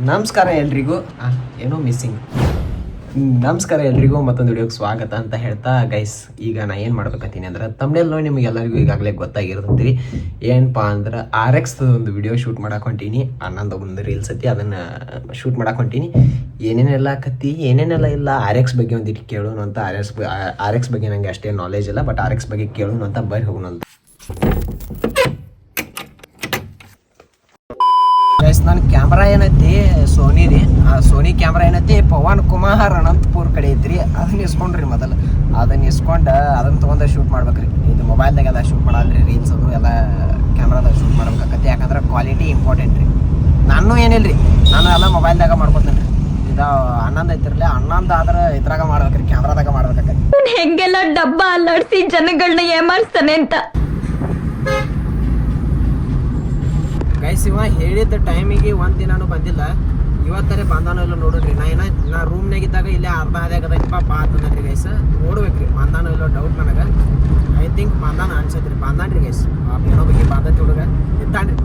ನಮಸ್ಕಾರ ಎಲ್ರಿಗೂ. ಏನೋ ಮಿಸ್ಸಿಂಗ್ ನಮಸ್ಕಾರ ಎಲ್ರಿಗೂ, ಮತ್ತೊಂದು ವಿಡಿಯೋಗೆ ಸ್ವಾಗತ ಅಂತ ಹೇಳ್ತಾ ಗೈಸ್ ಈಗ ನಾ ಏನು ಮಾಡ್ಬೇಕಂತೀನಿ ಅಂದ್ರೆ ತಮ್ಮನೆಲ್ಲ ನಿಮಗೆ ಎಲ್ಲರಿಗೂ ಈಗಾಗಲೇ ಗೊತ್ತಾಗಿರ್ತೀರಿ ಏನಪ್ಪಾ ಅಂದ್ರೆ ಆರ್ ಎಕ್ಸ್ ಒಂದು ವಿಡಿಯೋ ಶೂಟ್ ಮಾಡಕ್ಕೆ ಹೊಂಟೀನಿ ಅನ್ನೊಂದು ಒಂದು ರೀಲ್ಸ್ ಐತಿ, ಅದನ್ನು ಶೂಟ್ ಮಾಡಕ್ಕೆ ಹೊಂಟೀನಿ ಏನೇನೆಲ್ಲ ಕತ್ತಿ ಏನೇನೆಲ್ಲ ಇಲ್ಲ ಆರ್ ಎಕ್ಸ್ ಬಗ್ಗೆ ಒಂದಿಟ್ಟು ಕೇಳೋಣ ಅಂತ ಆರ್ ಎಕ್ಸ್ ಆರ್ ಎಕ್ಸ್ ಬಗ್ಗೆ ನನಗೆ ಅಷ್ಟೇ ನಾಲೆಜ್ ಇಲ್ಲ ಬಟ್ ಆರ್ ಎಕ್ಸ್ ಬಗ್ಗೆ ಕೇಳೋಣ ಅಂತ ಬರಿ ಹೋಗೋಣ ಅಂತ ಗೈಸ್ ನನ್ನ ಕ್ಯಾಮ್ರಾ ಏನೈತಿ? ಸೋನಿ ರೀ. ಆ ಸೋನಿ ಕ್ಯಾಮ್ರಾ ಏನೈತಿ? ಪವನ್ ಕುಮಾರ್ ಅನಂತಪುರ್ ಕಡೆ ಐತ್ರಿ. ಅದನ್ನ ಇಸ್ಕೊಂಡ್ರಿ ಮೊದಲು. ಅದನ್ನ ಇಸ್ಕೊಂಡು ಅದನ್ನ ತೊಗೊಂಡ ಶೂಟ್ ಮಾಡ್ಬೇಕ್ರಿ. ಇದು ಮೊಬೈಲ್ದಾಗೆಲ್ಲ ಶೂಟ್ ಮಾಡಲ್ರಿ. ರೀಲ್ಸ್ ಅದು ಎಲ್ಲ ಕ್ಯಾಮ್ರಾದಾಗ ಶೂಟ್ ಮಾಡ್ಬೇಕಾಗತ್ತೆ. ಯಾಕಂದ್ರೆ ಕ್ವಾಲಿಟಿ ಇಂಪಾರ್ಟೆಂಟ್ ರೀ. ನಾನು ಏನಿಲ್ಲ ರೀ ನಾನು ಎಲ್ಲ ಮೊಬೈಲ್ದಾಗ ಮಾಡ್ಕೊತೀನಿ. ರೀ ಇದು ಹನ್ನೊಂದು ಐತಿರ್ಲಿ. ಹನ್ನೊಂದು ಆದ್ರೆ ಇದ್ರಾಗ ಮಾಡ್ಬೇಕ್ರಿ. ಕ್ಯಾಮ್ರಾದಾಗ ಮಾಡ್ಬೇಕಾಗತ್ತೆ. ಹೆಂಗೆಲ್ಲ ಡಬ್ಬ ಅಲ್ಲಾಡ್ಸಿ ಜನಗಳನ್ನ ಏಮಾರಿಸ್ತಾನೆ ಅಂತ. ಗೈಸ್ ಇವ ಹೇಳಿದ ಟೈಮಿಗೆ ಒಂದು ದಿನಾನು ಬಂದಿಲ್ಲ. ಇವತ್ತರೆ ಬಂದಾನೋ ಇಲ್ಲ ನೋಡ್ರಿ ನಾ ಏನ ನಾ ರೂಮ್ನಾಗ ಇದ್ದಾಗ ಇಲ್ಲೇ ಅರ್ಧ ಆದಾಗದಪ್ಪ ಬಾ ಅಂತಂದ್ರಿ ಗೈಸ್ ನೋಡ್ಬೇಕ್ರಿ ಬಂದಾನೋ ಇಲ್ಲೋ ಡೌಟ್ ನನಗೆ. ಐ ಥಿಂಕ್ ಬಂದಾನ ಅನ್ಸತ್ರಿ. ಬಂದಾನ್ರಿ ಗೈಸ್ ಏನೋ ಬಗ್ಗೆ ಬಂದತಿ ಹುಡುಗ. ಇತ್ತಾನ್ರಿ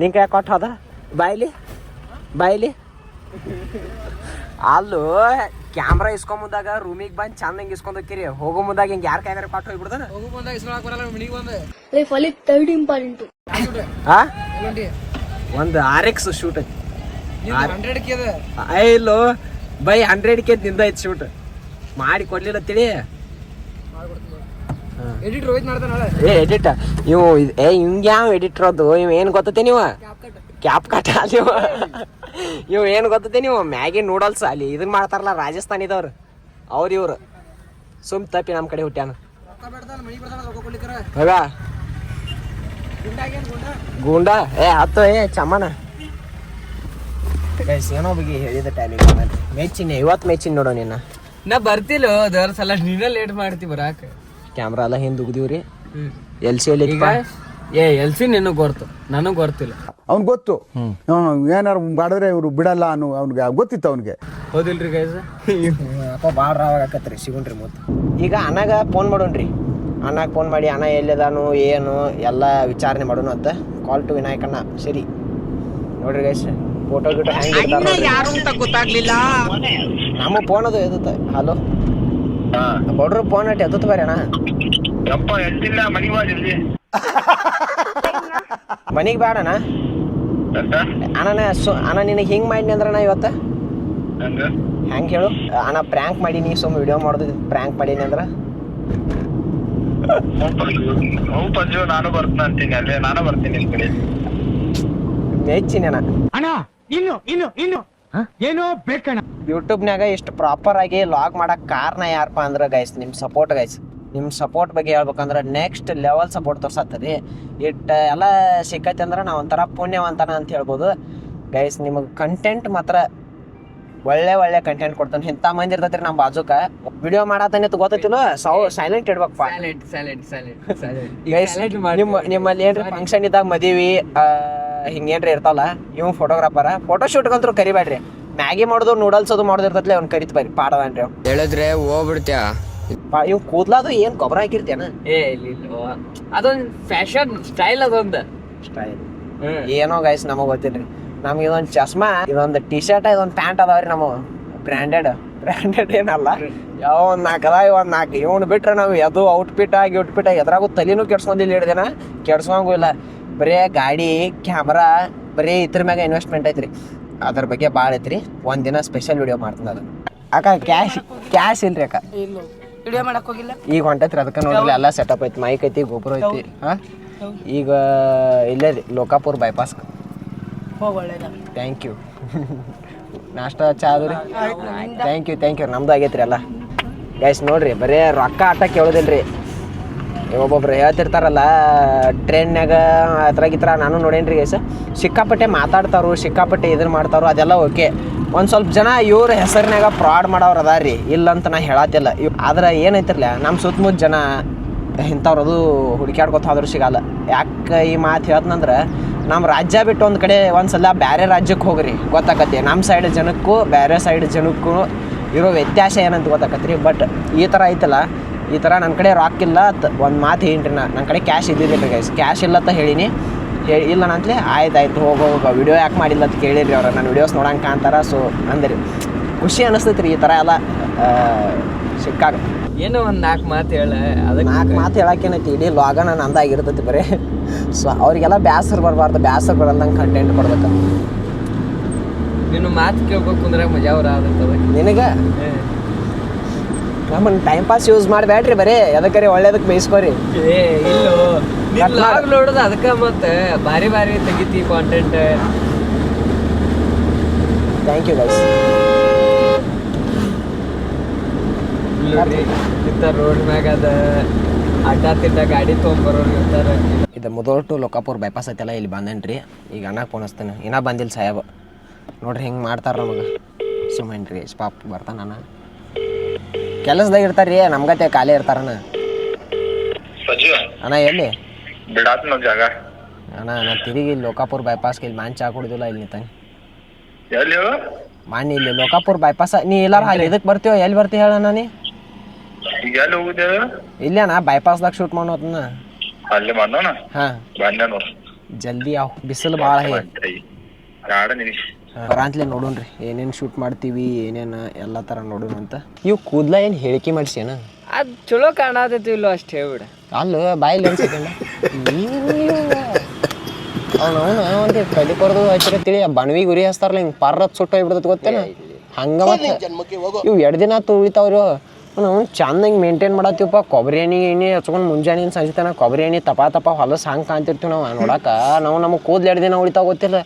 ನಿಂಗೆ ಕೊಟ್ಟ ಕೊಟ್ಟು ಹೋದ? ಬಾಯ್ಲಿ? ಬಾಯ್ಲಿ? ಅಲ್ಲೂ ಕ್ಯಾಮ್ರಾ ಇಸ್ಕೊಂಬುದಾಗ ರೂಮಿಗೆ ಬಂದು ಚಂದಂಗೆ ಇಸ್ಕೊಂಡ್ ಹೋಗ್ತೀರಿ ಹೋಗೋ ಮುಂದಾಗ ಹಿಂಗೆ ಯಾರು ಕೈಗಾರ ಕೊಟ್ಟು ಹೋಗ್ಬಿಡ್ತಾನ? ಲೈಫ್ ಅಲ್ಲಿ ಥರ್ಡ್ ಇಂಪಾರ್ಟೆಂಟ್ ಹಾ ಒಂದು ಆರ್ ಎಕ್ಸ್ ಶೂಟ್ ಐತಿ. ಐ ಇಲ್ಲೋ ಬೈ ಹಂಡ್ರೆಡ್ ಕೆ ನಿಂದ ಐತಿ ಶೂಟ್ ಮಾಡಿ ಕೊಡ್ಲಿಲ್ಲ ತಿಳಿ. ಎಡಿಟ್ ರೋಹಿತ್ ಮಾಡ್ತಾನ ಏ ಎಡಿಟ್ ಇವು ಏ ಹಿಂಗೆ ಯಾವ ಎಡಿಟರ್ ಅದು? ಇವ್ ಏನು ಗೊತ್ತತೆ ನೀವು? ಕ್ಯಾಪ್ ಕಟ್ ಅಲ್ಲಿ ಇವ ಏನು ಗೊತ್ತತೆ ನೀವು? ಮ್ಯಾಗಿ ನೂಡಲ್ಸ್ ಅಲ್ಲಿ ಇದನ್ನ ಮಾಡ್ತಾರಲ್ಲ ರಾಜಸ್ಥಾನಿದವ್ರು. ಅವ್ರು ಇವ್ರು. ಸುಮ್ ತಪ್ಪಿ ನಮ್ಮ ಕಡೆ ಹುಟ್ಟ್ಯಾನ ಮನಿ ಬರ್ತಾನ ರೊಕ್ಕ ಕೊಡ್ಲಿಕ್ಕರ ಹೋಗ ಗೂಂಡ? ಏ ಹತ್ತು ಏ ಚಮ್ಮನ ಗೈಸ್ ಏನೋ ಬಗ್ಗೆ ಹೇಳಿದ ಟೈಮಿಂಗ್ ಮೆಚ್ಚಿನ ಇವತ್ತು ಮೆಚ್ಚಿನ ನೋಡೋ ನಿನ್ನ. ನಾ ಬರ್ತಿಲ್ಲ ಅದರ ಸಲ ನೀನ ಲೇಟ್ ಮಾಡ್ತಿ ಬರಾಕ. ಕ್ಯಾಮ್ರಾ ಎಲ್ಲ ಹಿಂದೆ ಉಗ್ದೀವ್ರಿ. ಎಲ್ ಸಿ ಎಲ್ಲಿ ಏ ಏ ಎಲ್ಸಿ ನಿನ್ನ ಗೊತ್ತು ನನಗ್ ಗೊತ್ತಿಲ್ಲ ಅವ್ನ್ ಗೊತ್ತು. ಏನಾರ ಏನಾರು ಮಾಡಿದ್ರೆ ಇವ್ರು ಬಿಡಲ್ಲ ಅನ್ನೋ ಅವ್ನಿಗೆ ಗೊತ್ತಿತ್ತು ಅವ್ನಿಗೆ. ಹೌದಿಲ್ರಿ ಗೈಸ್ ಅಪ್ಪ ಭಾಳ ರಾವಾಗ ಆಕತ್ರಿ ಸಿಗುಣ್ರಿ ಮತ್ತೆ ಈಗ ಅನಾಗ ಫೋನ್ ಮಾಡೋಣ್ರಿ. ಅಣ್ಣಗೆ ಫೋನ್ ಮಾಡಿ ಅಣ್ಣ ಎಲ್ಲಿದಾನು ಏನು ಎಲ್ಲ ವಿಚಾರಣೆ ಮಾಡೋಣ ಅಂತ ಕಾಲ್ ಟು ವಿನಾಯಕಣ್ಣ ಸರಿ. ನೋಡ್ರಿ ಗೈಸ್ ಫೋಟೋ ಗಿಟೋ ಹೆಂಗೆ ಅಂತ ಗೊತ್ತಾಗ್ಲಿಲ್ಲ. ನಮ್ಮ ಫೋನ್ ಅದು ಎದುತ್ತ ಹಲೋ ಬಡ್ರು ಫೋನ್ ಅಟ್ ಎದುತ್ತ ಬೇರೆ ಅಣ್ಣ. ಮನಿಗೆ ಬೇಡಣ್ಣ ಅಣ್ಣ ಸು ಅಣ್ಣ ನಿನಗೆ ಹಿಂಗೆ ಮಾಡಿನಿ ಅಂದ್ರೆ ನಾ ಇವತ್ತು? ಹಂಗ? ಹೇಳು? ಅಣ್ಣ ಪ್ರ್ಯಾಂಕ್ ಮಾಡೀನಿ ಸುಮ್ಮ ವಿಡಿಯೋ ಮಾಡೋದು ಪ್ರ್ಯಾಂಕ್ ಮಾಡೀನಿ ಅಂದ್ರೆ. ಪಂಜು ನಾನು ಬರ್ತೀನಿ ಅಂತೀನಿ. ಅಲ್ಲೇ ನಾನು ಬರ್ತೀನಿ ಕಡೆ ಅಣ್ಣ. ಇನ್ನು ಇನ್ನು ಇನ್ನು. ಏನೋ ಬೇಕಣ್ಣ. ಯೂಟ್ಯೂಬ್ನಾಗ ಇಷ್ಟು ಪ್ರಾಪರ್ ಆಗಿ ಲಾಗ್ ಮಾಡಕ್ ಕಾರಣ ಯಾರಪ್ಪ ಅಂದ್ರೆ ಗೈಸ್ ನಿಮ್ಮ ಸಪೋರ್ಟ್ ಗೈಸ್ ನಿಮ್ಮ ಸಪೋರ್ಟ್ ಬಗ್ಗೆ ಹೇಳ್ಬೇಕಂದ್ರೆ ನೆಕ್ಸ್ಟ್ ಲೆವೆಲ್ ಸಪೋರ್ಟ್ ತೋರ್ಸತ್ತರಿ ಇಟ್ ಎಲ್ಲ ಸಿಕ್ಕೈತೆ ಅಂದ್ರೆ ನಾವು ಒಂಥರ ಪುಣ್ಯವಂತನ ಅಂತ ಹೇಳ್ಬೋದು. ಗೈಸ್ ನಿಮಗೆ ಕಂಟೆಂಟ್ ಮಾತ್ರ ಒಳ್ಳೆ ಒಳ್ಳೆ ಕಂಟೆಂಟ್ ಕೊಡ್ತಾನೆ. ಇಂತ ಮಂದಿ ಇರ್ತೈತ್ರಿ ನಮ್ಮ ಬಾಜುಕ. ವಿಡಿಯೋ ಮಾಡತ್ತಾನೆ ಗೊತ್ತೈತಿಲ್ಲ? So silent ಇಡ್ಬೇಕಪ್ಪ. Silent silent silent silent guys ನಿಮ್ಮ ನಿಮ್ಮಲ್ಲಿ ಏನ್ರಿ ಫಂಕ್ಷನ್ ಇದ್ದಾಗ ಮದುವೆ ಹಿಂಗೇನ್ರಿ ಇರ್ತಾವಲ್ಲ ಇವ್ ಫೋಟೋಗ್ರಾಫರ ಫೋಟೋ ಶೂಟ್ಗಂತೂ ಕರಿಬೇಡ್ರಿ. ಮ್ಯಾಗಿ ಮಾಡೋದು ನೂಡಲ್ಸ್ ಅದು ಮಾಡೋದು ಇರ್ತೈತಿ ಅವ್ನು ಕರಿತ ಬರ್ರಿ ಪಾಡದನ್ರಿ ಅವ್ ಹೇಳಿದ್ರೆ ಹೋಗ್ಬಿಡ್ತ್ಯಾ? ಇವ್ ಕೂದ್ಲಾದು ಏನ್ ಗೊಬ್ಬರ ಹಾಕಿರ್ತೇನ ಏ ಇಲ್ಲ ಅದೊಂದ್ ಫ್ಯಾಷನ್ ಸ್ಟೈಲ್ ಅದೊಂದು. ಸ್ಟೈಲ್ ಏನೋ ಗೈಸ್ ನಮಗ್ ಗೊತ್ತಿಲ್ರಿ. ನಮ್ಗೆ ಇದೊಂದು ಚಸ್ಮಾ ಇದೊಂದು ಟಿ ಶರ್ಟ್ ಇದೊಂದು ಪ್ಯಾಂಟ್ ಅದಾವ್ರಿ ನಮ್ಮ ಬ್ರ್ಯಾಂಡೆಡ್ ಬ್ರ್ಯಾಂಡೆಡ್ ಏನಲ್ಲ. ಯಾವ ಒಂದು ನಾಲ್ಕು ಅದಾವ ಒಂದ್ ನಾಲ್ಕು ಇವನು ಬಿಟ್ರೆ ನಾವು ಅದು ಔಟ್ಫಿಟ್ ಆಗಿ ಔಟ್ಫಿಟ್ ಆಗಿ ಎದ್ರಾಗೂ ತಲೆನೂ ಕೆಡ್ಸ್ಕೊಂಡಿಲ್ಲ ಹಿಡ್ದೇನ? ಕೆಡ್ಸ್ಕೊಂಗೂ ಇಲ್ಲ. ಬರೇ ಗಾಡಿ ಕ್ಯಾಮ್ರಾ ಬರೀ ಇದ್ರ ಮ್ಯಾಗ ಇನ್ವೆಸ್ಟ್ಮೆಂಟ್ ಐತ್ರಿ. ಅದ್ರ ಬಗ್ಗೆ ಭಾಳ ಐತ್ರಿ. ಒಂದಿನ ದಿನ ಸ್ಪೆಷಲ್ ವಿಡಿಯೋ ಮಾಡ್ತೀನಿ ಅದು. ಅಕ್ಕ ಕ್ಯಾಶ್ ಕ್ಯಾಶ್ ಇಲ್ರಿ ಅಕ್ಕ? ವಿಡಿಯೋ ಮಾಡಕ್ ಹೋಗಿಲ್ಲ? ಈಗ ಹೊಂಟೈತ್ರಿ ಅದಕ್ಕೆ ನೋಡ್ರಿ ಎಲ್ಲ ಸೆಟಪ್ ಐತಿ. ಮೈಕ್ ಐತಿ ಗೊಬ್ಬರ ಐತಿ. ಹಾಂ? ಈಗ ಇಲ್ಲೇ ರೀ ಲೋಕಾಪುರ್ ಬೈಪಾಸ್ ಥ್ಯಾಂಕ್ ಯು ನಾಷ್ಟ, ಚಾ ಅದು ರೀ ಥ್ಯಾಂಕ್ ಯು ಥ್ಯಾಂಕ್ ಯು ನಮ್ದು ಆಗೈತ್ರಿ ಅಲ್ಲ ಗೈಸ್ ನೋಡ್ರಿ, ಬರೇ ರೊಕ್ಕ ಆಟ ಕೇಳೋದಿಲ್ರಿ. ಒಬ್ಬೊಬ್ರು ಹೇಳ್ತಿರ್ತಾರಲ್ಲ ಟ್ರೈನ್ಯಾಗ ಅದ್ರಾಗ ಇತ್ರ ನಾನು ನೋಡೇನ್ರಿ ಗೈಸ್ ಸಿಕ್ಕಾಪಟ್ಟೆ ಮಾತಾಡ್ತಾರೋ ಸಿಕ್ಕಾಪಟ್ಟೆ ಇದನ್ನ ಮಾಡ್ತಾರೋ ಅದೆಲ್ಲ ಓಕೆ ಒಂದು ಸ್ವಲ್ಪ ಜನ ಇವ್ರ ಹೆಸರಿನಾಗ ಫ್ರಾಡ್ ಮಾಡೋರು ಅದಾರ ರೀ ಇಲ್ಲ ಅಂತ ನಾ ಹೇಳತ್ತಿಲ್ಲ. ಇವ್ ಆದ್ರೆ ಏನೈತಿರ್ಲ ನಮ್ಮ ಸುತ್ತಮುತ್ತ ಜನ ಇಂಥವ್ರದು ಅದು ಹುಡುಕ್ಯಾಡ್ಕೊತ ಹೋದ್ರು ಸಿಗಲ್ಲ. ಯಾಕೆ ಈ ಮಾತು ಹೇಳ್ತಂದ್ರೆ ನಮ್ಮ ರಾಜ್ಯ ಬಿಟ್ಟು ಒಂದು ಕಡೆ ಒಂದ್ಸಲ ಬೇರೆ ರಾಜ್ಯಕ್ಕೆ ಹೋಗ್ರಿ ಗೊತ್ತಾಕತ್ತಿ. ನಮ್ಮ ಸೈಡ್ ಜನಕ್ಕೂ ಬೇರೆ ಸೈಡ್ ಜನಕ್ಕೂ ಇರೋ ವ್ಯತ್ಯಾಸ ಏನಂತ ಗೊತ್ತಾಕತ್ರಿ. ಬಟ್ ಈ ಥರ ಐತಲ್ಲ ಈ ಥರ ನನ್ನ ಕಡೆ ರಾಕ್ ಇಲ್ಲ ಒಂದು ಮಾತು ಹೇಳಿನ್ರಿ ನಾ. ನನ್ನ ಕಡೆ ಕ್ಯಾಶ್ ಇದ್ದಿದ್ದಿಲ್ಲ ಗೈಸ್ ಕ್ಯಾಶ್ ಇಲ್ಲ ಅಂತ ಹೇಳೀನಿ. ಹೇಳಿ ಇಲ್ಲ ನಂತಲೇ ಆಯ್ತು ಆಯ್ತು ಹೋಗೋ ಹೋಗೋ ವಿಡಿಯೋ ಯಾಕೆ ಮಾಡಿಲ್ಲ ಅಂತ ಕೇಳಿರಿ ಅವ್ರು. ನನ್ನ ವಿಡಿಯೋಸ್ ನೋಡಂಗೆ ಕಾಣ್ತಾರ ಸೊ ಅಂದ್ರಿ. ಖುಷಿ ಅನಿಸ್ತೈತೆ ರೀ ಈ ಥರ ಎಲ್ಲ ಸಿಕ್ಕಾಗ. ಏನೋ ಒಂದು ನಾಲ್ಕು ಮಾತು ಹೇಳ ಅದಕ್ಕೆ ನಾಲ್ಕು ಮಾತು ಹೇಳಕ್ಕೇನೈತಿ ಇಡೀ ಲಾಗ ನಾನು ಅಂದಾಗಿರ್ತೈತಿ ಬರೀ. ಸೊ ಅವರಿಗೆಲ್ಲ ಬ್ಯಾಸರ್ ಬರಬಾರ್ದು ಬ್ಯಾಸರ್ ಬರಲ್ದಂಗೆ ಕಂಟೆಂಟ್ ಕೊಡ್ಬೇಕು. ನಿನ್ನ ಮಾತು ಕೇಳ್ಬೇಕು ಅಂದ್ರೆ ಮಜಾ ಅವ್ರ ಆದತ್ತದ ನಿನಗೆ ನಮ್ಮನ್ನು ಟೈಮ್ ಪಾಸ್ ಯೂಸ್ ಮಾಡಬೇಡ್ರಿ ಬರೀ ಅದಕ್ಕೆ ಒಳ್ಳೇದಕ್ಕೆ ಬೇಯಿಸ್ಕೋರಿ ಏ ಇಲ್ಲೋ. ನೀನ್ ಲಾಗ್ ನೋಡೋದು ಅದಕ್ಕೆ ಮತ್ತೆ ಭಾರಿ ಭಾರಿ ತೆಗಿತಿ content thank you guys road ಮ್ಯಾಗ ಅದ ಅಡ್ಡ ತಿಡ್ಡ ಗಾಡಿ ತೊಗೊಂಬರೋರು ಇರ್ತಾರ. ಇದು ಮುದೋಳ್ ಟು ಲೋಕಾಪುರ್ ಬೈಪಾಸ್ ಐತಲ್ಲ ಇಲ್ಲಿ ಬಂದೇನ್ರಿ. ಈಗ ಅಣ್ಣ ಫೋನ್ ಹಚ್ತೇನೆ. ಇನ್ನೂ ಬಂದಿಲ್ಲ ಸಾಹೇಬ. ನೋಡ್ರಿ ಹಿಂಗೆ ಮಾಡ್ತಾರ ನಮಗೆ. ಸುಮ್ಮನೆ ರೀ ಪಾಪ ಬರ್ತಾನ ಅಣ್ಣ. ಕೆಲಸದಾಗ ಇರ್ತಾರ ರೀ ನಮ್ಗತೆ ಖಾಲಿ ಇರ್ತಾರಣ್ಣ ಅಣ್ಣ. ಎಲ್ಲಿ? ಜಾಗ. ಅಣ್ಣ ನಾ ತಿರುಗಿ ಇಲ್ಲಿ ಲೋಕಾಪುರ್ ಬೈಪಾಸ್ಗೆ ಇಲ್ಲಿ ಮಾನ್ ಚಾ ಕುಡಿದಿಲ್ಲ ಇಲ್ಲಿ ನಿಂತಂಗೆ ಎಲ್ಲಿ ಮಾನ್ ಇಲ್ಲಿ ಲೋಕಾಪುರ್ ಬೈಪಾಸ್ ನೀ ಇಲ್ಲಾರ ಹಾಗೆ ಇದಕ್ಕೆ ಬರ್ತೀವೋ ಎಲ್ಲಿ ಬರ್ತೀವಿ ಹೇಳಣ್ಣ ನೀ? ಈಗ ಎಲ್ಲಿ ಹೋಗುದೇವ ಇಲ್ಲೇ ಅಣ್ಣ ಬೈಪಾಸ್ದಾಗ ಶೂಟ್ ಮಾಡೋದನ್ನ ಅಲ್ಲಿ ಮಾಡೋಣ ಹಾ. ಬಂದೆ ನೋಡ್ ಜಲ್ದಿ ಅವ್ ಬಿಸಿಲು ಭಾಳ ಹೇ. ನಿಮಿಷ ಬರಾಂತ್ಲೆ ನೋಡೋಣ್ರಿ. ಏನೇನು ಶೂಟ್ ಮಾಡ್ತೀವಿ ಏನೇನು ಎಲ್ಲ ಥರ ನೋಡೋಣ ಅಂತ. ಇವು ಕೂದ್ಲ ಏನು ಹೇಳಿಕೆ ಮಾಡಿಸ್ಯಾನ? ಅದು ಚಲೋ ಕಾಣತೈತಿ ಇಲ್ಲೋ ಅಷ್ಟು ಹೇಳ್ಬಿಡ. ಅಲ್ಲ ಬಾಯಲ್ಲಿ ಒಂದು ಸೆಕೆಂಡ್ ಅವನು ಒಂದು ಕಲಿ ಕೊರದು ತಿಳಿ ಬಣವಿ ಗುರಿ ಹಚ್ತಾರಲ್ಲ ಹಿಂಗೆ ಪರ್ರತ್ ಸುಟ್ಟು ಹೋಗ್ಬಿಡ್ತೈತೆ ಗೊತ್ತೇನ? ಹಂಗ ಮತ್ತೆ. ಇವು ಎರಡು ದಿನ ತುಳಿತಾವ್ರಿ ನಾವು ಚಂದ ಹಿಂಗೆ ಮೇಂಟೈನ್ ಮಾಡತ್ತೀವಪ್ಪ. ಕೊಬ್ಬರಿ ಎಣ್ಣೆ ಎಣ್ಣೆ ಹಚ್ಕೊಂಡು ಮುಂಜಾನೆ ಸಂಜೆ ತನಕ ಕೊಬ್ಬರಿ ಎಣ್ಣೆ ತಪ ತಪ ಹೊಲಸ್ ಹಂಗೆ ಕಾಣ್ತಿರ್ತೀವಿ ನಾವು. ನೋಡಕ್ಕೆ ನಾವು ನಮಗೆ ಕೂದಲು ಎರಡು ದಿನ ಉಳಿತಾವ ಗೊತ್ತಿಲ್ಲ.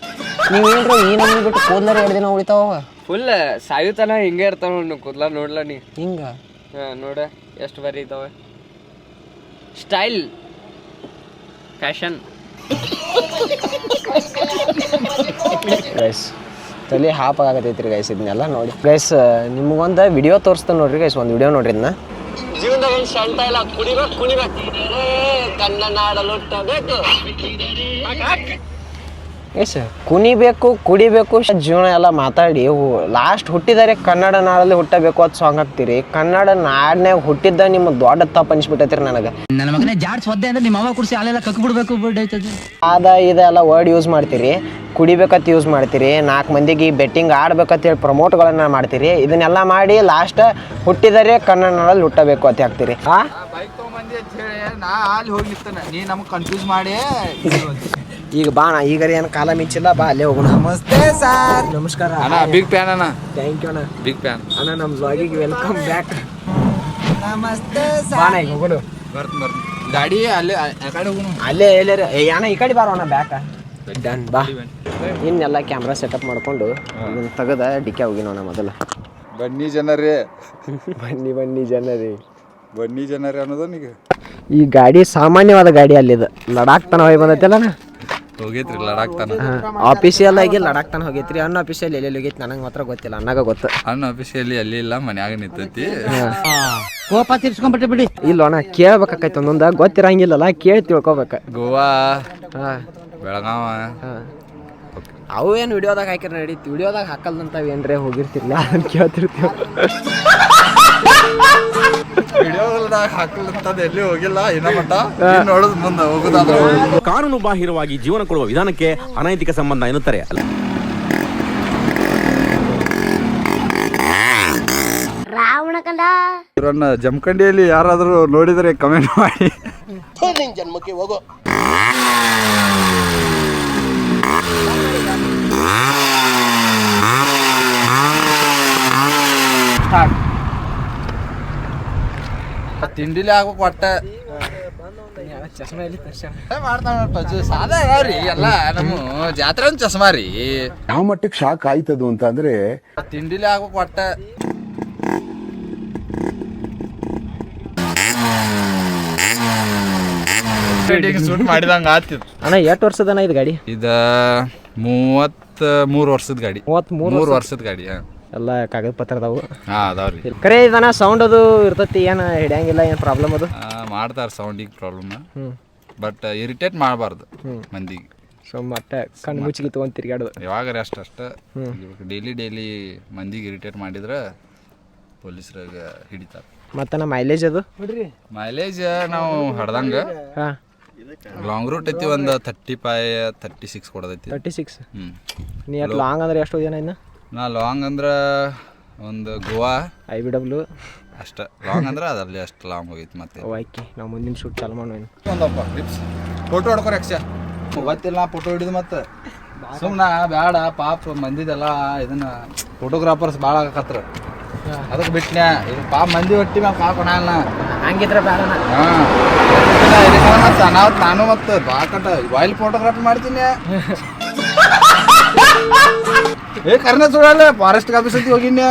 ನೀವು ಹೇಳ್ರಿ ಈ ನಮಗೆ ಬಿಟ್ಟು ಕೂದಲು ಎರಡು ದಿನ ಉಳಿತಾವ? ಫುಲ್ ಸಾಯುತನ ಹಿಂಗೆ ಇರ್ತಾವ ನೋಡಿ ಕೂದ್ಲ ನೋಡ್ಲ ನೀ ಹಿಂಗೆ? ಹಾಂ ನೋಡ ಎಷ್ಟು ಬರೀ ಇದಾವೆ. ಸ್ಟೈಲ್ ಫ್ಯಾಷನ್ ತಲೆ ಹಾಪ್ ಆಗತೈತ್ರಿ ಗೈಸ್ ಇದನ್ನೆಲ್ಲ ನೋಡಿ. ಗೈಸ್ ನಿಮ್ಗೊಂದು ವಿಡಿಯೋ ತೋರಿಸ್ತಾನೆ ನೋಡ್ರಿ ಗೈಸ್ ಒಂದು ವಿಡಿಯೋ ನೋಡ್ರಿ ಇದನ್ನ. ಜೀವನದಾಗ ಒಂದು ಶಂಟ ಇಲ್ಲ ಕುಡಿಬೇಕು ಕುಣಿಬೇಕು. ಕನ್ನ ನಾಡಲುಟ್ಟಬೇಕು. ಎಸ್ ಕುಣಿಬೇಕು ಕುಡಿಬೇಕು ಜೀವನ ಎಲ್ಲ ಮಾತಾಡಿ. ಲಾಸ್ಟ್ ಹುಟ್ಟಿದರೆ ಕನ್ನಡ ನಾಡಲ್ಲಿ ಹುಟ್ಟಬೇಕು ಅಂತ ಸಾಂಗ್ ಹಾಕ್ತೀರಿ. ಕನ್ನಡ ನಾಡಿನಾಗ ಹುಟ್ಟಿದ್ದ ನಿಮ್ಮ ದೊಡ್ಡ ತಪ್ಪು ಅನ್ಸ್ಬಿಟ್ಟೈತ್ರಿ ನನಗೆ. ನನ್ನ ಮಗನೇ ಜಾಡ್ಸ್ ಒದ್ದೆ ಅಂದ್ರೆ ನಿಮ್ಮ ಅವ ಕುರ್ಸಿ ಅಲ್ಲೆಲ್ಲ ಕಕ್ ಬಿಡ್ಬೇಕು ಬಿಡೈತದೆ ಅದ ಇದೆಲ್ಲ ವರ್ಡ್ ಯೂಸ್ ಮಾಡ್ತೀರಿ. ಕುಡಿಬೇಕಂತ ಯೂಸ್ ಮಾಡ್ತೀರಿ. ನಾಲ್ಕು ಮಂದಿಗೆ ಬೆಟ್ಟಿಂಗ್ ಆಡ್ಬೇಕಂತ ಹೇಳಿ ಪ್ರಮೋಟ್ಗಳನ್ನ ಮಾಡ್ತೀರಿ. ಇದನ್ನೆಲ್ಲ ಮಾಡಿ ಲಾಸ್ಟ್ ಹುಟ್ಟಿದರೆ ಕನ್ನಡ ನಾಡಲ್ಲಿ ಹುಟ್ಟಬೇಕು ಅಂತ ಹಾಕ್ತೀರಿ ಆ? ಬೈಕ್ ತಗೊಂಬಂದಿ ಅಂತ ಹೇಳಿ ನಾ ಅಲ್ಲಿ ಹೋಗಿ ನಿಂತಾನ ನೀ ನಮ್ಗೆ ಕನ್ಫ್ಯೂಸ್ ಮಾಡಿ. ಈಗ ಬಾ ನಾ ಈಗ ಏನು ಕಾಲ ಮಿಂಚಿಲ್ಲ ಬಾ ಅಲ್ಲೇ ಹೋಗೋಣ. ನಮಸ್ತೆ ಸರ್. ನಮಸ್ಕಾರ. ಅಣ್ಣ ಬಿಗ್ ಫ್ಯಾನ್ ಅಣ್ಣ. ಥ್ಯಾಂಕ್ ಯು ಅಣ್ಣ. ಬಿಗ್ ಫ್ಯಾನ್ ಅಣ್ಣ ನಮ್ಮ ಬ್ಲಾಗಿಗೆ ವೆಲ್ಕಮ್ ಬ್ಯಾಕ್ ನಮಸ್ತೆ ಸರ್. ನಾ ಈಗ ಹೋಗೋಣ. ಬರ್ತ ಬರ್ತ. ಗಾಡಿ ಅಲ್ಲೇ ಆ ಕಡೆ ಹೋಗೋಣ. ಅಲ್ಲೇ ಎಲ್ಲೇ ಏ ಅಣ್ಣ ಈ ಕಡೆ ಬಾರೋ ಅಣ್ಣ ಬ್ಯಾಕ ಡನ್ ಬಾ. ಇನ್ನೆಲ್ಲ ಕ್ಯಾಮ್ರಾ ಸೆಟಪ್ ಮಾಡ್ಕೊಂಡು ಇದನ್ನ ತೆಗೆದ ಡಿಕೆ ಹೋಗಿನೋಣ ಮೊದಲು. ಬನ್ನಿ ಜನರೇ. ಬನ್ನಿ ಬನ್ನಿ ಜನರೇ. ಬನ್ನಿ ಜನರೇ ಅನ್ನೋದು ನೀಗ ಈ ಗಾಡಿ ಸಾಮಾನ್ಯವಾದ ಗಾಡಿ ಅಲ್ಲಿದೆ. ಲಡಾಖ್ ತನ ಹೋಗಿ ಬಂದೈತಲ್ಲ ಹೋಗೈತ್ರಿ ಲಡಾಕ್ ತನ. ಆಫೀಸಿಯಲ್ ಆಗಿ ಲಡಾಕ್ ತನ ಹೋಗೈತ್ರಿ. ಅನ್ನ ಆಫೀಸಿಯಲ್ ಎಲ್ಲಿ ಹೋಗೈತಿ ನನಗೆ ಮಾತ್ರ ಗೊತ್ತಿಲ್ಲ. ಅನ್ನಾಗ ಗೊತ್ತು. ಅಣ್ಣ ಆಫೀಸಿಯಲ್ಲಿ ಅಲ್ಲಿ ಇಲ್ಲ ಮನ್ಯಾಗ ನಿಂತೈತಿ. ಕೋಪ ತೀರ್ಸ್ಕೊಂಡ್ಬಿಟ್ಟೆ ಬಿಡಿ. ಇಲ್ಲ ಅಣ್ಣ ಕೇಳ್ಬೇಕಾಕೈತೆ ಒಂದೊಂದ. ಗೊತ್ತಿರಂಗಿಲ್ಲಲ್ಲ ಕೇಳಿ ತಿಳ್ಕೊಬೇಕ. ಗೋವಾ. ಬೆಳಗಾವ. ಅವು ಏನು ವಿಡಿಯೋದಾಗ ಹಾಕಿರ ನಡೀತಿ. ವಿಡಿಯೋದಾಗ ಹಾಕಲ್ದಂತಾವ ಏನ್ರೇ ಹೋಗಿರ್ತಿರ್ಲ ಅಂತ ಕೇಳ್ತಿರ್ತೀವಿ. ವಿಡಿಯೋದಾಗ ಹಾಕಲಂತದ ಎಲ್ಲಿ ಹೋಗಿಲ್ಲ ಇನ್ನ ಮಟ್ಟ ಇನ್ ನೋಡೋದ್ ಮುಂದೆ ಹೋಗುದಾದ್ರ. ಕಾನೂನು ಬಾಹಿರವಾಗಿ ಜೀವನ ಕೊಡುವ ವಿಧಾನಕ್ಕೆ ಅನೈತಿಕ ಸಂಬಂಧ ಎನ್ನುತ್ತಾರೆ. ರಾವಣ ಕಂಡ. ಇವರನ್ನ ಜಮಖಂಡಿಯಲ್ಲಿ ಯಾರಾದರೂ ನೋಡಿದರೆ ಕಮೆಂಟ್ ಮಾಡಿ. ತಿಂಡಿಲಿ ಆಗ್ಬೇಕು ಒಟ್ಟ ಚಸ್ಮಾ ತರ್ಸ್ಯಾನ? ಮಾಡ್ತಾನ ಸಾದಾ ಅದಾವ್ರಿ ಎಲ್ಲ ನಮ್ಮ ಜಾತ್ರೆ ಒಂದ್ ಚಸ್ಮಾ ರೀ. ಯಾವ ಮಟ್ಟಕ್ಕೆ ಶಾಕ್ ಆಯ್ತದು ಅಂತಂದ್ರೆ ತಿಂಡಿಲಿ ಆಗ್ಬೇಕು ಒಟ್ಟ ಶೂಟ್ ಮಾಡಿದಂಗ ಆತಿತ್ತು. ಅಣ್ಣ ಎಷ್ಟು ವರ್ಷದನ ಇದು ಗಾಡಿ? ಇದ ಮೂವತ್ತ ಮೂರು ವರ್ಷದ ಗಾಡಿ. ಮೂವತ್ತ್ಮೂರು ಮೂರು ವರ್ಷದ. ಗಾಡಿ. ಎಲ್ಲ ಕಾಗದ ಪತ್ರ ಅದಾವು. ಹಾ ಅದಾವ್ರಿ. ಕರೆ ಇದನ್ನ ಸೌಂಡ್ ಅದು ಇರ್ತತಿ ಏನು ಹಿಡಿಯಂಗಿಲ್ಲ ಏನು ಪ್ರಾಬ್ಲಮ್ ಅದು? ಆ, ಮಾಡ್ತಾರ ಸೌಂಡಿಗೆ ಪ್ರಾಬ್ಲಮ್ ಹ್ಞೂ ಬಟ್ ಇರಿಟೇಟ್ ಮಾಡಬಾರ್ದು ಮಂದಿಗೆ. ಸೊ ಮತ್ತೆ ಕಣ್ಣು ಮುಚ್ಚಿಗೆ ತೊಗೊಂಡು ತಿರ್ಗಾಡೋದು ಯಾವಾಗ ಅಷ್ಟ ಅಷ್ಟ? ಡೈಲಿ ಡೈಲಿ ಮಂದಿಗೆ ಇರಿಟೇಟ್ ಮಾಡಿದ್ರೆ ಪೊಲೀಸರಾಗ ಹಿಡಿತಾರೆ. ಮತ್ತೆ ನಮ್ಮ ಮೈಲೇಜ್ ಅದು? ಮೈಲೇಜ್ ನಾವು ಹಡ್ದಂಗ. ಹಾಂ. ಲಾಂಗ್ ರೂಟ್ ಐತಿ ಒಂದು ಥರ್ಟಿ ಫೈ ತರ್ಟಿ ಸಿಕ್ಸ್ ಕೊಡದೈತಿ ತರ್ಟಿ ಸಿಕ್ಸ್ ಹ್ಞೂ ನೀ ಲಾಂಗ್ ಅಂದ್ರೆ ಎಷ್ಟು ದಿನ ಇನ್ನು? ನಾ ಲಾಂಗ್ ಅಂದ್ರೆ ಒಂದು ಗೋವಾ. I B W. ಅಷ್ಟ. ಲಾಂಗ್ ಅಂದ್ರೆ ಅದರಲ್ಲಿ ಅಷ್ಟು ಲಾಂಗ್ ಹೋಗಿತ್ತು ಮತ್ತೆ. ಓಕೆ ನಾವು ಮುಂದಿನ ಶೂಟ್ ಚಾಲು ಮಾಡೋಣ ಒಂದಪ್ಪ ಕ್ಲಿಪ್ಸ್ ಫೋಟೋ ಹೊಡ್ಕೊ ಅಕ್ಷ ಗೊತ್ತಿಲ್ಲ ಫೋಟೋ ಹಿಡಿದು ಮತ್ತೆ. ಸುಮ್ಮನೆ ಬೇಡ ಪಾಪ ಮಂದಿದೆಲ್ಲ ಇದನ್ನ ಫೋಟೋಗ್ರಾಫರ್ಸ್ ಭಾಳ ಆಗಕತ್ರ. ಅದಕ್ಕೆ ಬಿಟ್ನ್ಯಾ ಇದು ಪಾಪ ಮಂದಿ ಹೊಟ್ಟಿ ಮ್ಯಾಲ ಪಾಪ ಕೊಡಲ್ಲ ಹಂಗಿದ್ರೆ ಬೇಡ ಹಾಂ. ಮತ್ತೆ ಅನಾವತ್ ನಾನು ಮತ್ತೆ ವಾಯ್ಲ್ ವೈಲ್ಡ್ ಫೋಟೋಗ್ರಾಫಿ ಮಾಡ್ತೀನಿ. ಏ ಕರ್ನ ಸುಡಲ್ಲ ಫಾರೆಸ್ಟ್ ಆಫೀಸ್ ಅಂತ ಹೋಗಿನ್ಯ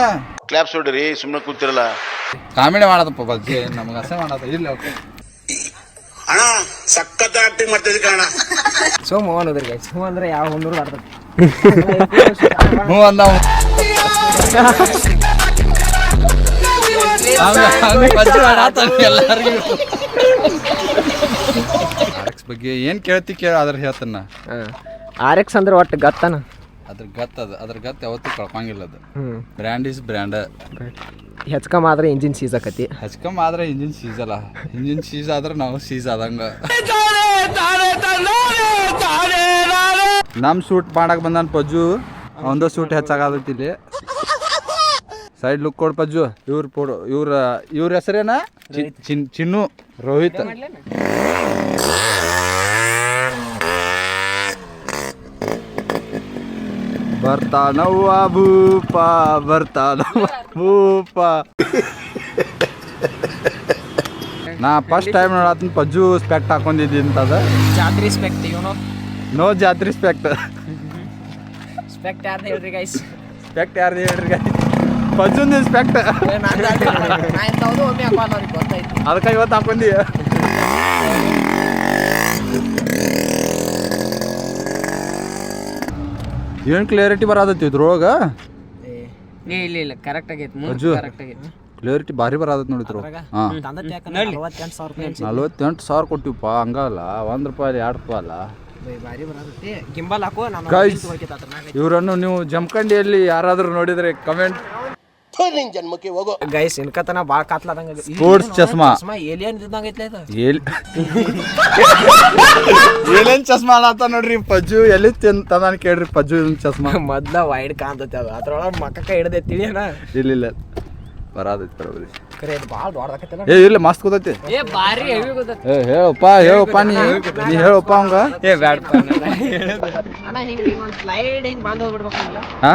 ಕ್ಲಾಪ್ಸ್ ಸುಡ್ರಿ ಸುಮ್ಮನೆ ಕೂತಿರಲ್ಲ. ಕಾಮಿಡಿ ಮಾಡದಪ್ಪ ಬಗ್ಗೆ ನಮ್ಗೆ ಅಸೆ ಮಾಡದ ಇಲ್ಲ ಓಕೆ ಅಣ್ಣ ಸಖತ್ ಆಕ್ಟಿಂಗ್ ಮಾಡ್ತಿದ್ದೆ ಕಣ ಸೊ ಮೋಹನ್ ಹೋದ್ರಿ ಗೈಸ್ ಹ್ಞೂ ಅಂದ್ರೆ ಯಾವ ಹುಡುಗರು ಆಡ್ತದೆ ಹ್ಞೂ ಅಂದ ಬಗ್ಗೆ ಏನ್ ಕೇಳ್ತಿ ಕೇಳ ಆದ್ರೆ ಹೇಳ್ತಾನ ಆರ್ ಎಕ್ಸ್ ಅಂದ್ರೆ ಒಟ್ಟು ಗತ್ತನ. ಅದ್ರ ಗತ್ ಅದ ಅದ್ರ ಗತ್ ಯಾವತ್ತೂ ಕಳ್ಕೊಂಗಿಲ್ಲ ಅದು. ಹ್ಞೂ ಬ್ರ್ಯಾಂಡ್ ಇಸ್ ಬ್ರ್ಯಾಂಡ್ ಹೆಚ್ಕಮ್ ಆದ್ರೆ ಇಂಜಿನ್ ಸೀಸ್ ಆಕತಿ. ಹಚ್ಕಮ್ ಆದ್ರೆ ಇಂಜಿನ್ ಸೀಸ್ ಅಲ್ಲ. ಇಂಜಿನ್ ಸೀಸ್ ಆದ್ರೆ ನಾವು ಸೀಸ್ ಆದಂಗ. ನಮ್ ಸೂಟ್ ಮಾಡಕ್ ಬಂದಾನ ಪಜ್ಜು. ಅವಂದ ಸೂಟ್ ಹೆಚ್ಚಾಗತ್ತಿಲ್ಲಿ ಸೈಡ್ ಲುಕ್ ಕೊಡ್ ಪಜ್ಜು. ಇವ್ರ ಪೋಡು ಇವ್ರ ಇವ್ರ ಹೆಸರೇನ? ಚಿನ್ ಚಿನ್ನು. ರೋಹಿತ್. ಬರ್ತಾನವ್ವ ಭೂಪ ಬರ್ತಾನವ್ವ ಭೂಪ. ನಾ ಫಸ್ಟ್ ಟೈಮ್ ನೋಡತ್ನ ಪಜ್ಜು ಸ್ಪೆಕ್ಟ್ ಹಾಕೊಂಡಿದ್ದಿ ಅಂತದ. ಜಾತ್ರೆ ಸ್ಪೆಕ್ಟ್ ಇವನು ನೋ ಜಾತ್ರಿ ಸ್ಪೆಕ್ಟ್ ಸ್ಪೆಕ್ಟ್ ಯಾರ್ದು ಹೇಳ್ರಿ ಗೈಸ್ ಸ್ಪೆಕ್ಟ್ ಯಾರ್ದು ಹೇಳ್ರಿ ಪಜ್ಜುಂದ ಸ್ಪೆಕ್ಟ್ ಅದಕ್ಕೆ ಇವತ್ತು ಹಾಕೊಂಡಿ ಏನು ಕ್ಲಿಯರಿಟಿ ಬರಾದತಿ ಇದ್ರೊಳಗ? ಏ. ಇಲ್ಲ ಇಲ್ಲ ಕರೆಕ್ಟ್ ಆಗೈತಿ ಅಜ್ಜು. ಕರೆಕ್ಟ್ ಆಗೈತಿ. ಕ್ಲಿಯರಿಟಿ ಭಾರಿ ನೋಡಿ ಇದ್ರೊಳಗ. ಹಾಂ. ನಲವತ್ತೆಂಟು ಸಾವಿರ ರೂಪಾಯಿ ಅನ್ಸಿತ್ತು. ನಲ್ವತ್ತೆಂಟು ಸಾವಿರ ಕೊಟ್ಟಿವಪ್ಪ ಹಂಗಲ್ಲ ಒಂದು ರೂಪಾಯಿ ಎರಡು ರೂಪಾಯಿ ಅಲ್ಲ. ಬೈ, ಭಾರಿ ಬರತೈತಿ. ಗಿಂಬಲ್ ಹಾಕು ನಾನು ಮ್ಯಾಗ. ಇವರನ್ನು ನೀವು ಜಮಖಂಡಿಯಲ್ಲಿ ಯಾರಾದರೂ ನೋಡಿದ್ರೆ ಕಮೆಂಟ್ ಗೈಸ್ ಇನ್ಕತನ ಭಾಳ ಕಾತ್ಲಾದಂಗ. ಸ್ಪೋರ್ಟ್ಸ್ ಚಸ್ಮಾ. ಚಸ್ಮಾ ಏಲಿಯನ್ ಇದ್ದಂಗ ಐತ್ಲೆ ಇದು? ಚಸ್ಮಾ ಅಲ್ಲತ್ತ ನೋಡ್ರಿ ಪಜ್ಜು ಎಲ್ಲಿ ನಾನು ಕೇಳ್ರಿ ಪಜ್ಜು ಇದನ್ ಚಸ್ಮಾ. ಮೊದ್ಲ ವೈಡ್ ಕಾಣ್ತೈತಿ ಅದು. ಅದ್ರೊಳಗೆ ಮಕ್ಕಕ್ಕ ಹಿಡ್ದೈತಿ ತಿಳಿಯನ ಇಲ್ಲ ಇಲ್ಲ. ಬರಾದೈತಿ ಬರೋಬ್ರಿ. ಕರೆ ಇದು ಭಾಳ ಏ ಇಲ್ಲ ಮಸ್ತ್ ಕೂತೈತಿ ಏ ಬಾರಿ ಹೆವಿ ಗೊತ್ತೈತಿ. ಏ ಹೇಳಪ್ಪ ಹೇಳಪ್ಪ ನೀ ನೀ ಹೇಳಪ್ಪ ಅವಂಗ. ಏ ಬ್ಯಾಡ ಅಣ್ಣ. ಹಿಂಗೆ ಹಿಂಗೆ ಒಂದು ಸ್ಲೈಡ್ ಹಿಂಗ್ ಬಂದು ಹೋಗ್ಬಿಡ್ಬೇಕಲ್ಲ ಹಾ?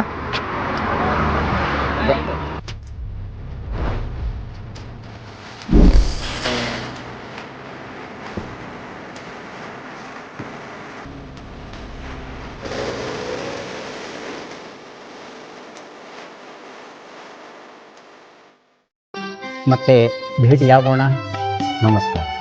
ಮತ್ತೆ ಭೇಟಿಯಾಗೋಣ. ನಮಸ್ಕಾರ.